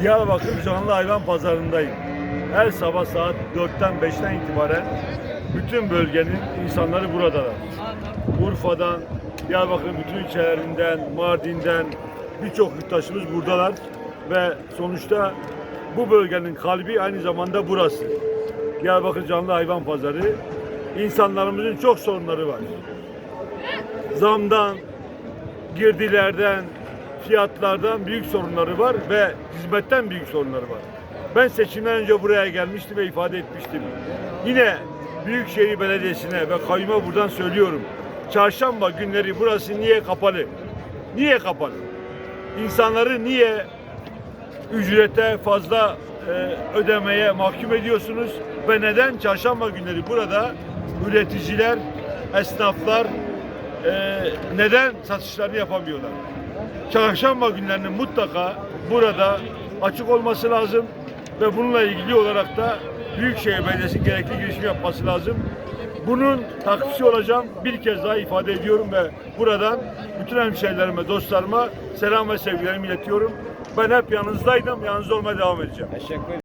Diyarbakır Canlı Hayvan Pazarı'ndayım. Her sabah saat 4'ten 5'ten itibaren bütün bölgenin insanları buradalar. Urfa'dan, Diyarbakır'ın bütün ilçelerinden, Mardin'den birçok yurttaşımız buradalar ve sonuçta bu bölgenin kalbi aynı zamanda burası. Diyarbakır Canlı Hayvan Pazarı. İnsanlarımızın çok sorunları var. Zamdan, girdilerden, fiyatlardan büyük sorunları var ve hizmetten büyük sorunları var. Ben seçimden önce buraya gelmiştim ve ifade etmiştim. Yine Büyükşehir Belediyesi'ne ve kayyuma buradan söylüyorum. Çarşamba günleri burası niye kapalı? Niye kapalı? İnsanları niye ücrete fazla e, ödemeye mahkum ediyorsunuz ve neden çarşamba günleri burada üreticiler, esnaflar e, neden satışlarını yapamıyorlar? Çarşamba günlerinin mutlaka burada açık olması lazım ve bununla ilgili olarak da Büyükşehir Belediyesi'nin gerekli girişim yapması lazım. Bunun takipçisi olacağım. Bir kez daha ifade ediyorum ve buradan bütün hemşehrilerime, dostlarıma selam ve sevgilerimi iletiyorum. Ben hep yanınızdaydım, yanınızda olmaya devam edeceğim. Teşekkür